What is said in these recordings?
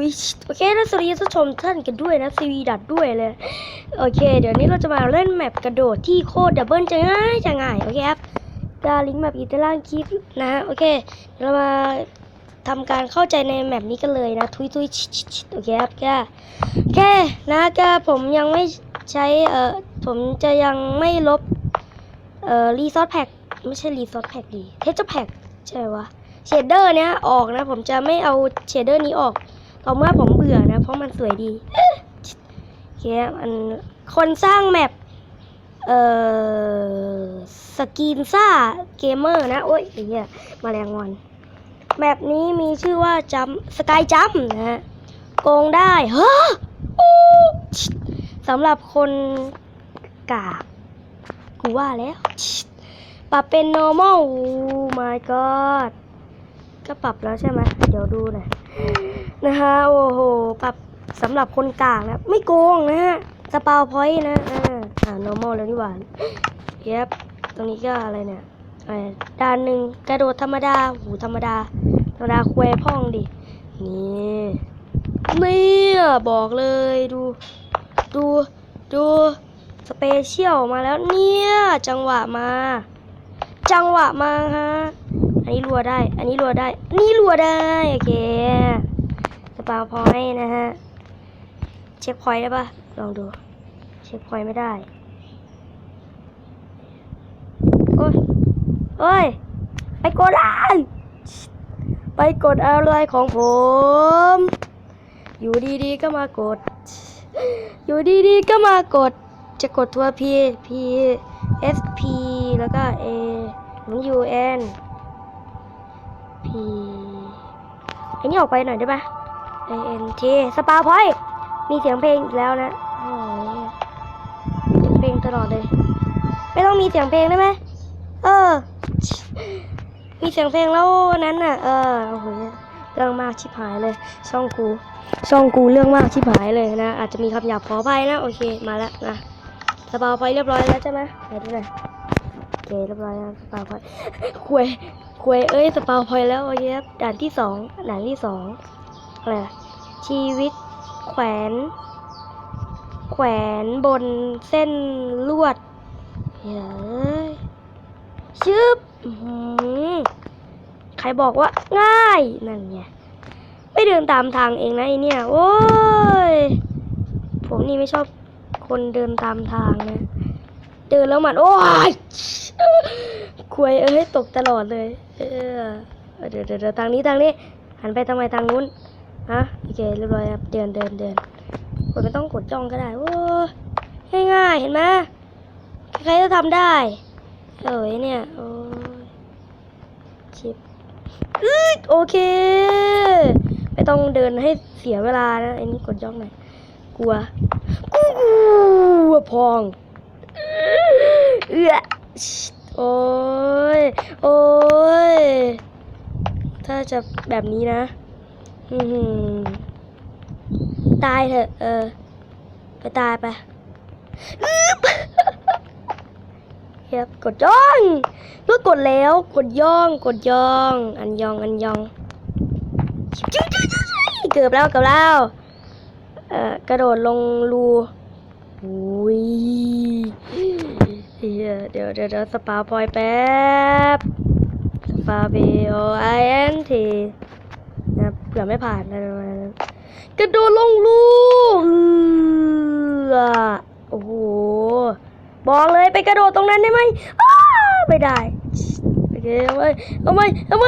ุยโอเคแล้วสวัสดีท่านผู้ชมท่านกันด้วยนะซีวีดัดด้วยเลย โอเค เดี๋ยวนี้เราจะมาเล่นแมปกระโดดที่โคตรดับเบิลจะง่ายจะง่าย โอเคครับดาลิงก์แมปอยู่ใต้ล่างคลิปนะฮะโอเค เรามาทำการเข้าใจในแมปนี้กันเลยนะ ทุยทุยโอเคครับแค่แค่นะก็ผมยังไม่ใช้เอ่อผมจะยังไม่ลบเอ่อรีซอสแพ็กไม่ใช่รีซอสแพ็กดีเทสเจอร์แพ็กใช่ไหมวะเชดเดอร์เนี้ยออกนะ ผมจะไม่เอาเชดเดอร์นี้ออก ต่อเมื่อผมเบื่อนะ เพราะมันสวยดีโอเคมันคนสร้างแมปเอ่อสกีนซ่าเกมเมอร์นะ โอ้ยไอ้เหี้ยมาแรงวันแมปนี้มีชื่อว่าจัมสกายจัมนะฮะโกงได้เฮ้อสำหรับคนกากกูว่าแล้ว ปรับเป็น normal โอ้ my god ก็ปรับแล้วใช่ไหมเดี๋ยวดูหน่อย นะฮะโอ้โหปรับสำหรับคนกลางนะไม่โกงนะฮะสปาวพอยต์นะอ่าอ่า normal แล้วนี่หว่าเย็บตรงนี้ก็อะไรเนี่ยอะไรด้านหนึ่งกระโดดธรรมดาหูธรรมดา ธรรมดาแควพ่องดิ นี่เนี่ยบอกเลยดู ดูดูสเปเชียลมาแล้วเนี่ย จังหวะมา จังหวะมาฮะ อันนี้รัวได้ อันนี้รัวได้นนี้รัวได้ โอเค ปาพอยนะฮะ เช็คพอยได้ปะลองดู เช็คพอยไม่ได้ โอ้ยโอ้ย ไปกดอะไรไปกดอะไรของผม อยู่ดีๆก็มากด อยู่ดีๆก็มากด จะกดตัว P P S P แล้วก็ A หรือ U N P ไอ้นี่ออกไปหน่อยได้ปะ A N T สปาพอยมีเสียงเพลงอีกแล้วนะโอ้ยเสียงเพลงตลอดเลย ไม่ต้องมีเสียงเพลงได้ไหมเออ มีเสียงเพลงแล้วนั้นน่ะ เออโอ้โหเรื่องมากชิบหายเลย ช่องกูช่องกูเรื่องมากชิบหายเลยนะ อาจจะมีคำหยาบขออภัยนะ โอเคมาแล้วนะสปาไฟเรียบร้อยแล้วใช่ไหมไหนดูหน่อยโอเคเรียบร้อยแล้วสปาไฟคุยคุยเอ้ยสปาไฟแล้วโอเคครับด่านที่สองด่านที่สอง ชีวิตแขวน แขวนบนเส้นลวดเฮ้ยชึบใครบอกว่าง่ายนั่นไงไม่เดินตามทางเองนะไอเนี่ย โอ้ย ผมนี่ไม่ชอบคนเดินตามทางนะ เดินแล้วมัน โอ้ยควยเอ้ยตกตลอดเลย เออเดี๋ยวเดี๋ยวเดี๋ยวทางนี้ทางนี้ หันไปทำไมทางนู้น ฮะโอเคเรียบร้อยครับเดินเดินเดินกดไม่ต้องกดจ้องก็ได้โอ้ยง่ายๆเห็นไหมใครๆก็ทำได้เอ้ยเนี่ยโอ้ยชิปโอเค ไม่ต้องเดินให้เสียเวลานะไอ้นี่กดย่องหน่อยกลัวกูกลัวพองเอื้อโอ้ยโอ้ยถ้าจะแบบนี้นะ ตายเถอะ เออ ไปตายไปเฮียบกดย่องเมื่อกดแล้ว กดย่อง กดย่อง อันยอง อันยองจิ๊บจิ๊บจิ๊บจิ๊บเกือบแล้วเกือบแล้ว เอ่อ กระโดดลงรูอุ้ยเฮียเดี๋ยวเดี๋ยวเดี๋ยวสปาพอยแป๊บสปาเบโอไอเอ็นที เผื่อไม่ผ่านอะไรประมาณนั้นกระโดดลงรูเออโอ้โหบอกเลยไปกระโดดตรงนั้นได้ไหมไม่ได้โอเคเอาไหมเอาไหมเอาไหม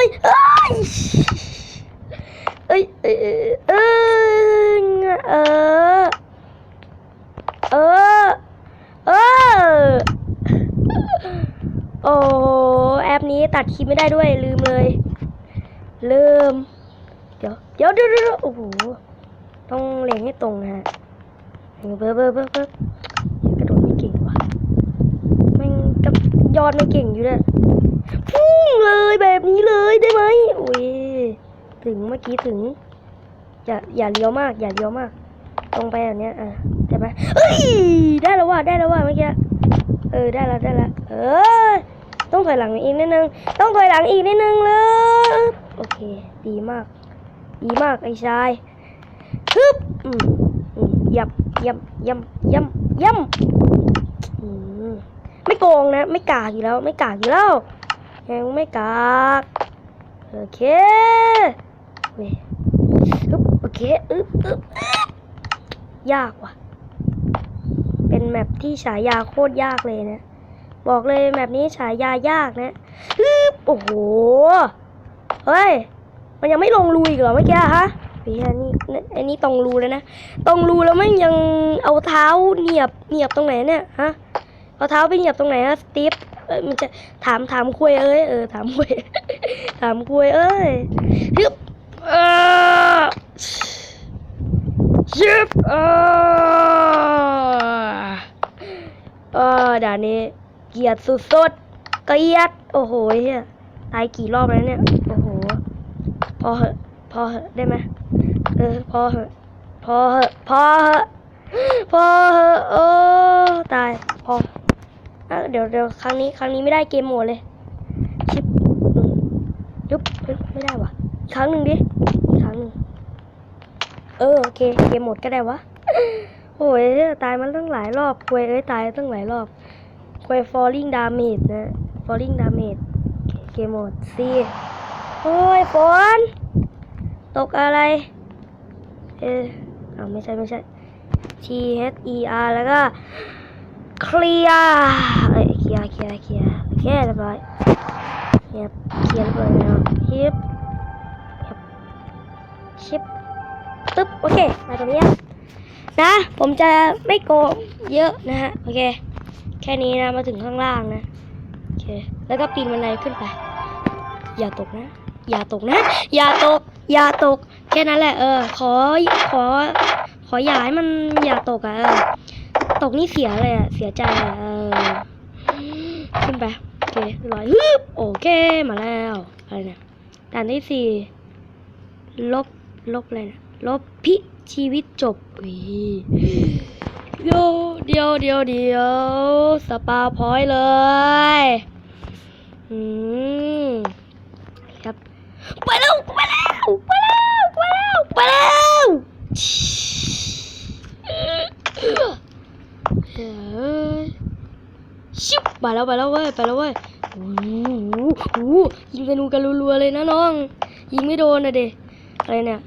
เอ้ยเอ้ยเอ้ยเอ้ยเออเออเออโอ้แอปนี้ตัดคลิปไม่ได้ด้วยลืมเลย ลืม ดี๋ยวเดี๋ยวเดี๋ยวเดี๋ยวโอ้โหต้องเล็งให้ตรงนะฮะเบิ้บเบิ้บเบิ้บเบิ้บกระโดดไม่เก่งว่ะแม่งกับยอดไม่เก่งอยู่เลยพุ่งเลยแบบนี้เลยได้ไหมอุ้ยถึงเมื่อกี้ถึงอย่าอย่าเลี้ยวมากอย่าเลี้ยวมาก ตรงไปแบบเนี้ยอะได้ไหมเอ้ยได้แล้วว่ะได้แล้วว่ะเมื่อกี้เออได้แล้วได้แล้วเออต้องถอยหลังอีกนิดนึง ต้องถอยหลังอีกนิดนึงเลยโอเค ดีมาก ดีมากไอ้ชายฮึบยับยับยับยับยับไม่โกงนะ ไม่กากอยู่แล้ว ไม่กากอยู่แล้วยังไม่กากโอเคเว้ยฮึบโอเคอึบอึ๊บอึ๊บยากว่ะ เป็นแมปที่ฉายาโคตรยากเลยนะ บอกเลยแมปนี้ฉายายากนะฮึบโอ้โห เฮ้ย มันยังไม่ลงรูอีกเหรอเมื่อกี้อะฮะเฮ้ยอันนี้อันนี้ตรงรูแล้วนะตรงรูแล้วมันยังเอาเท้าเหนียบเหนียบตรงไหนเนี่ยฮะเอาเท้าไปเหยียบตรงไหนฮะสตีฟเอ้ยมันจะถามถามคุยเอ้ยเออถามคุยถามคุยเอ้ยฮึบเออยึบเออเออด่านนี้เกียดสุดๆเกลียดโอ้โหเฮียตายกี่รอบแล้วเนี่ยโอ้โห พอเหอะพอเหอะได้ไหมเออพอเหอะพอเหอะพอเหอะพอเหอะโอ้ตายพออะเดี๋ยวเดี๋ยวครั้งนี้ครั้งนี้ไม่ได้เกมหมดเลยชิปยุบไม่ได้วะครั้งหนึ่งดิครั้งหนึ่งเออโอเคเกมหมดก็ได้วะโอ้ยตายมันตั้งหลายรอบควยเอ้ยตายตั้งหลายรอบควย falling damage นะ falling damage เกมหมด C โอ้ยฝนตกอะไร เอออ้าไม่ใช่ไม่ใช่ T H E R แล้วก็เคลียร์เอ้ยเคลียร์เคลียร์เคลียร์โอเคเรียบร้อยเงียบเคลียร์เรียบร้อยแล้วฮิปฮิปชิปตึ๊บโอเคมาตรงนี้นะ ผมจะไม่โกงเยอะนะฮะโอเค แค่นี้นะมาถึงข้างล่างนะโอเคแล้วก็ปีนบันไดขึ้นไป อย่าตกนะ อย่าตกนะ อย่าตก อย่าตก แค่นั้นแหละ เออ ขอ ขอ ขออย่าให้มันอย่าตกอะตกนี่เสียเลยอะเสียใจอะเออ ขึ้นไป โอเคลอยฮึบโอเค มาแล้ว อะไรเนี่ยด่านที่สี่ ลบ ลบอะไรนะลบพิชีวิตจบอีเดียวเดียวเดียวเดียว สปาพอยเลย อืม ไปแล้วไปแล้วไปแล้วไปแล้วไปแล้วชิบไปแล้วไปแล้วเว้ยไปแล้วเว้ยโอ้โหยิงธนูกันรัวๆเลยนะน้อง ยิงไม่โดนนะเด็อะไรเนี่ย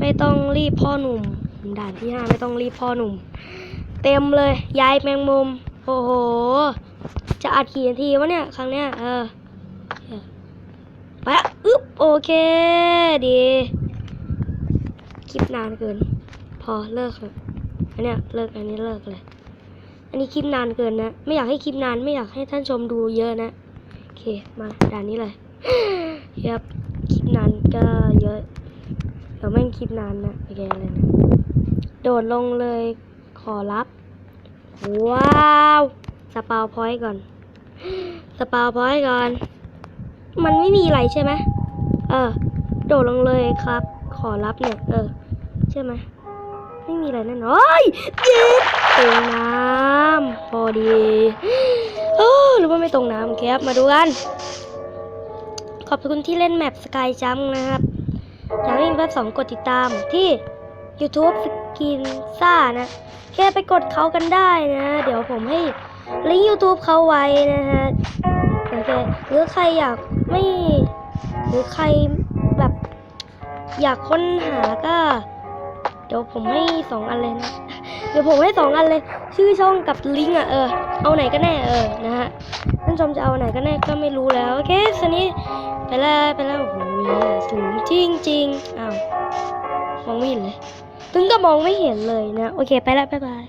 ไม่ต้องรีบพ่อหนุ่ม ด่านที่ห้าไม่ต้องรีบพ่อหนุ่ม เต็มเลยยายแมงมุม โอ้โห จะอัดกี่นาทีวะเนี่ย ครั้งเนี้ยเออ ไปอะอึ๊บโอเค ดี คลิปนานเกิน พอเลิกเลยอันเนี้ยเลิกอันนี้เลิกเลย อันนี้คลิปนานเกินนะ ไม่อยากให้คลิปนานไม่อยากให้ท่านชมดูเยอะนะ โอเค มาด่านนี้เลยครับคลิปนานก็เยอะเดี๋ยวแม่งคลิปนานนะโอเคเลยนะ โดดลงเลยขอรับ ว้าว สปาวพอยต์ก่อน สปาวพอยต์ก่อน มันไม่มีอะไรใช่ไหมเออ โดดลงเลยครับ ขอรับเนี่ยเออ ใช่ไหมไม่มีอะไรแน่นอนเฮ้ยเย็บตรงน้ำพอดีเออหรือว่าไม่ตรงน้ำครับมาดูกัน ขอบคุณที่เล่นแมปสกายจัมนะครับ อยากให้มีภาคสองกดติดตามที่ YouTube สกินซ่านะแค่ไปกดเขากันได้นะ เดี๋ยวผมให้ลิงก์ YouTube เขาไว้นะฮะโอเคหรือใครอยาก ไม่ หรือใครแบบอยากค้นหาก็ เดี๋ยวผมให้สองอันเลยนะ เดี๋ยวผมให้สองอันเลย ชื่อช่องกับลิงก์อะเออ เอาไหนก็แน่เออนะฮะท่านชมจะเอาไหนก็แน่ก็ไม่รู้แล้ว โอเคสนี้ไปแล้วไปแล้วโอ้โหสูงจริงจริงอ้าวมองไม่เห็นเลย ถึงก็มองไม่เห็นเลยนะ โอเคไปแล้วบ๊ายบาย